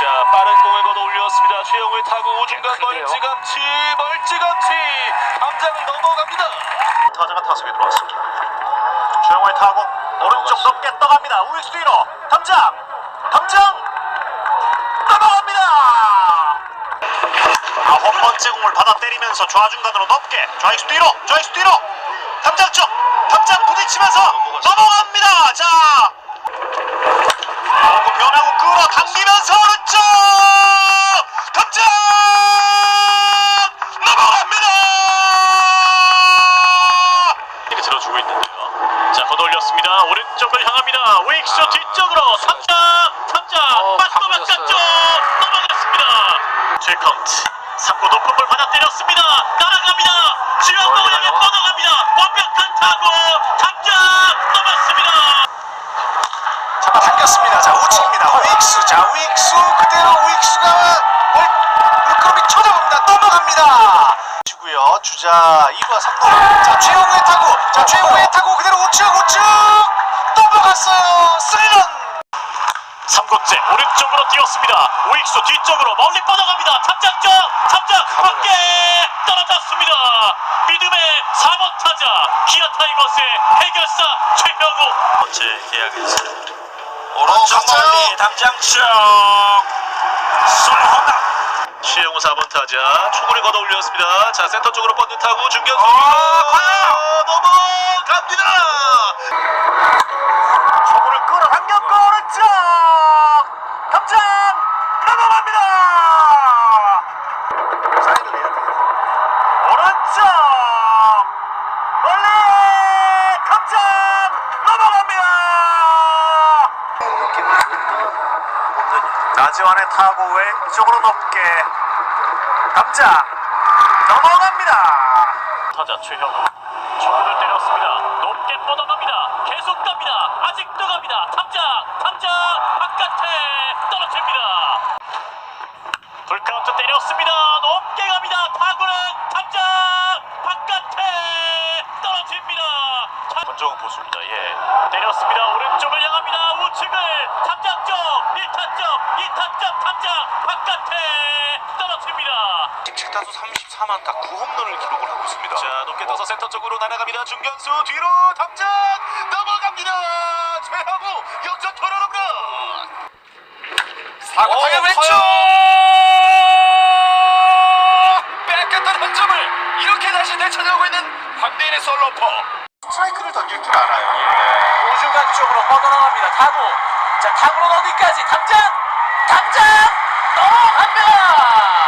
자 빠른 공을 걷어 올렸습니다. 최영우의 타구 우중간? 멀찌감치 멀찌감치 담장을 넘어갑니다. 타자가 타석에 들어왔습니다. 최영호의 타구 오른쪽 높게 떠갑니다. 우익수 뒤로 담장 담장 넘어갑니다. 아홉 번째 공을 받아 때리면서 좌중간으로 높게 좌익수 뒤로 좌익수 뒤로 담장 쪽 담장 부딪히면서 넘어갑니다. 자 오구 변하고 끌어 당기면서 오른쪽 담장 넘어갑니다. 이렇게 들어주고 자 걷어올렸습니다. 오른쪽을 향합니다. 웨익쇼 뒤쪽으로 3장 3장 어, 바꾸셨어요. 바깥쪽 넘어갔습니다. 7카운트 3구 높은 볼 받아 때렸습니다. 따라갑니다. 가요. 뻗어갑니다. 완벽한 타구 탑장 넘었습니다. 잡아당겼습니다. 자 우측입니다. 우익수 자 우익수 그대로 우익수가 물, 물끄러미 쳐다봅니다. 넘어갑니다. 주자 2과 3루. 자 최용우의 타구. 자 최용우의 타구 그대로 우측 우측 넘어갔어요. 쓰리런. 3구째 오른쪽으로 뛰었습니다. 우익수 뒤쪽으로 멀리 뻗어갑니다. 쪽 탑장 밖에 떨어졌습니다. 믿음의 4번 타자 기아 타이거스의 해결사 최병우 번째 계약에서 오른쪽 어, 갔어요. 멀리 담장 쪽 솔로 홈런 최영우 4번 타자 초구를 걷어 올렸습니다. 자 센터 쪽으로 뻗는 타구 중견수 과연! 넘어갑니다. 초구를 끌어당겼고 오른쪽 담장 넘어갑니다. 사인을 내야 돼요. 오른쪽 멀리 담장 넘어갑니다. 나지완의 타구 왼쪽으로 높게 담장 넘어갑니다. 타자 최형우 초구를 때렸습니다. 높게 뻗어갑니다. 계속 갑니다. 아직도 갑니다. 탐장 탐장 바깥에 떨어집니다. 풀카운트 때렸습니다. 높게 갑니다. 타구는 탐장 바깥에 떨어집니다. 권정훈 보수입니다. 예. 때렸습니다. 오른쪽을 향합니다. 타수 34만 타 9홈런을 기록을 하고 있습니다. 자 높게 뭐 떠서 센터 쪽으로 날아갑니다. 중견수 뒤로 당장 넘어갑니다. 최하부 역전 터널 홈런. 사고 타격 왼쪽. 뺏겼던 한 점을 이렇게 다시 되찾아오고 있는 황대인의 솔로퍼. 스트라이크를 던질 줄 알아요. 예. 우중간 쪽으로 뻗어나갑니다. 타구. 자 타구는 어디까지? 담장. 담장. 넘어갑니다.